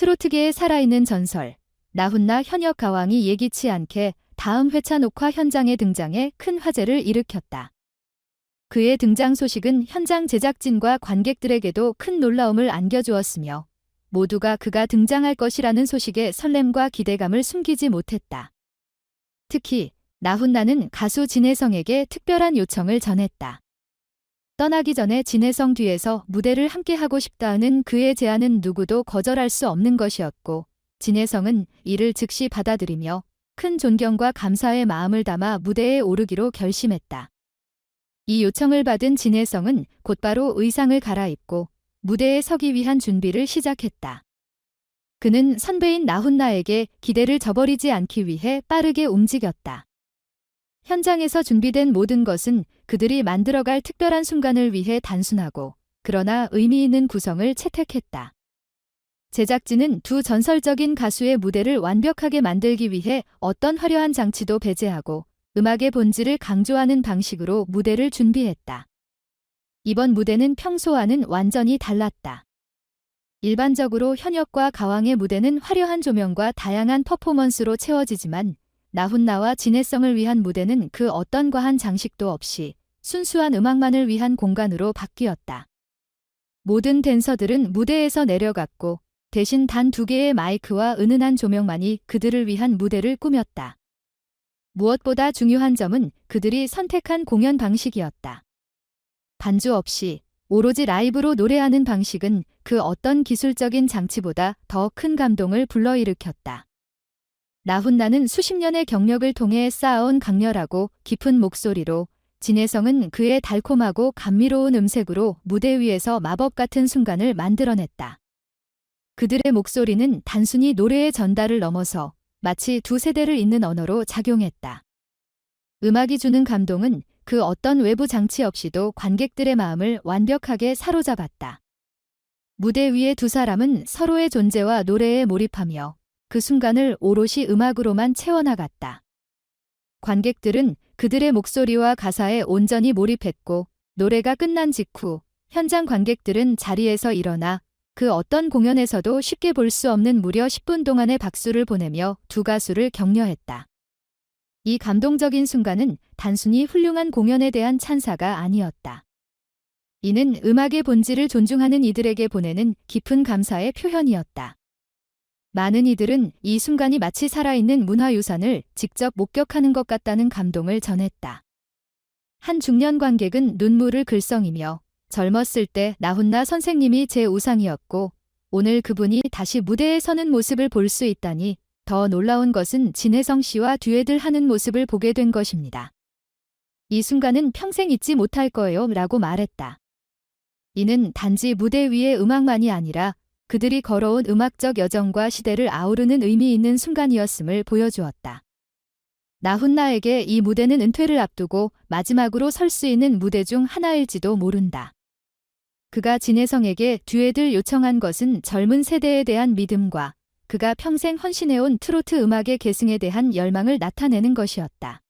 트로트계의 살아있는 전설, 나훈나 현역 가왕이 예기치 않게 다음 회차 녹화 현장에 등장해 큰 화제를 일으켰다. 그의 등장 소식은 현장 제작진과 관객들에게도 큰 놀라움을 안겨주었으며 모두가 그가 등장할 것이라는 소식에 설렘과 기대감을 숨기지 못했다. 특히 나훈나는 가수 진혜성에게 특별한 요청을 전했다. 떠나기 전에 진혜성 뒤에서 무대를 함께 하고 싶다는 그의 제안은 누구도 거절할 수 없는 것이었고 진혜성은 이를 즉시 받아들이며 큰 존경과 감사의 마음을 담아 무대에 오르기로 결심했다. 이 요청을 받은 진혜성은 곧바로 의상을 갈아입고 무대에 서기 위한 준비를 시작했다. 그는 선배인 나훈나에게 기대를 저버리지 않기 위해 빠르게 움직였다. 현장에서 준비된 모든 것은 그들이 만들어갈 특별한 순간을 위해 단순하고 그러나 의미 있는 구성을 채택했다. 제작진은 두 전설적인 가수의 무대를 완벽하게 만들기 위해 어떤 화려한 장치도 배제하고 음악의 본질을 강조하는 방식으로 무대를 준비했다. 이번 무대는 평소와는 완전히 달랐다. 일반적으로 현역과 가왕의 무대는 화려한 조명과 다양한 퍼포먼스로 채워지지만 나훈나와 진해성을 위한 무대는 그 어떤 과한 장식도 없이 순수한 음악만을 위한 공간으로 바뀌었다. 모든 댄서들은 무대에서 내려갔고 대신 단 두 개의 마이크와 은은한 조명만이 그들을 위한 무대를 꾸몄다. 무엇보다 중요한 점은 그들이 선택한 공연 방식이었다. 반주 없이 오로지 라이브로 노래하는 방식은 그 어떤 기술적인 장치보다 더 큰 감동을 불러일으켰다. 나훈나는 수십 년의 경력을 통해 쌓아온 강렬하고 깊은 목소리로 진혜성은 그의 달콤하고 감미로운 음색으로 무대 위에서 마법 같은 순간을 만들어냈다. 그들의 목소리는 단순히 노래의 전달을 넘어서 마치 두 세대를 잇는 언어로 작용했다. 음악이 주는 감동은 그 어떤 외부 장치 없이도 관객들의 마음을 완벽하게 사로잡았다. 무대 위의 두 사람은 서로의 존재와 노래에 몰입하며 그 순간을 오롯이 음악으로만 채워나갔다. 관객들은 그들의 목소리와 가사에 온전히 몰입했고 노래가 끝난 직후 현장 관객들은 자리에서 일어나 그 어떤 공연에서도 쉽게 볼 수 없는 무려 10분 동안의 박수를 보내며 두 가수를 격려했다. 이 감동적인 순간은 단순히 훌륭한 공연에 대한 찬사가 아니었다. 이는 음악의 본질을 존중하는 이들에게 보내는 깊은 감사의 표현이었다. 많은 이들은 이 순간이 마치 살아있는 문화유산을 직접 목격하는 것 같다는 감동을 전했다. 한 중년 관객은 눈물을 글썽이며 젊었을 때 나훈나 선생님이 제 우상이었고 오늘 그분이 다시 무대에 서는 모습을 볼 수 있다니 더 놀라운 것은 진혜성 씨와 듀엣을 하는 모습을 보게 된 것입니다. 이 순간은 평생 잊지 못할 거예요 라고 말했다. 이는 단지 무대 위의 음악만이 아니라 그들이 걸어온 음악적 여정과 시대를 아우르는 의미 있는 순간이었음을 보여주었다. 나훈나에게 이 무대는 은퇴를 앞두고 마지막으로 설 수 있는 무대 중 하나일지도 모른다. 그가 진혜성에게 듀엣을 요청한 것은 젊은 세대에 대한 믿음과 그가 평생 헌신해온 트로트 음악의 계승에 대한 열망을 나타내는 것이었다.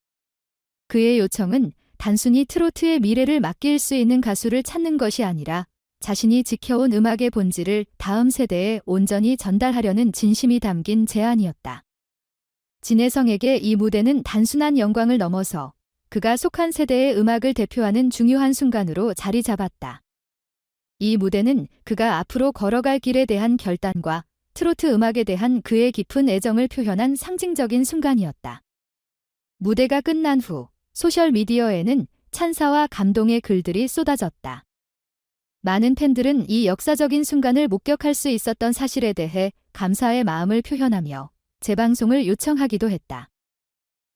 그의 요청은 단순히 트로트의 미래를 맡길 수 있는 가수를 찾는 것이 아니라 자신이 지켜온 음악의 본질을 다음 세대에 온전히 전달하려는 진심이 담긴 제안이었다. 진혜성에게 이 무대는 단순한 영광을 넘어서 그가 속한 세대의 음악을 대표하는 중요한 순간으로 자리 잡았다. 이 무대는 그가 앞으로 걸어갈 길에 대한 결단과 트로트 음악에 대한 그의 깊은 애정을 표현한 상징적인 순간이었다. 무대가 끝난 후 소셜미디어에는 찬사와 감동의 글들이 쏟아졌다. 많은 팬들은 이 역사적인 순간을 목격할 수 있었던 사실에 대해 감사의 마음을 표현하며 재방송을 요청하기도 했다.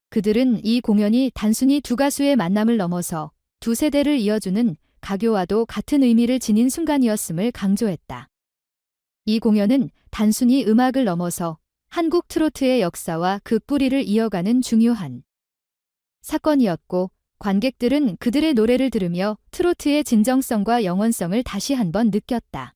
그들은 이 공연이 단순히 두 가수의 만남을 넘어서 두 세대를 이어주는 가교와도 같은 의미를 지닌 순간이었음을 강조했다. 이 공연은 단순히 음악을 넘어서 한국 트로트의 역사와 그 뿌리를 이어가는 중요한 사건이었고 관객들은 그들의 노래를 들으며 트로트의 진정성과 영원성을 다시 한번 느꼈다.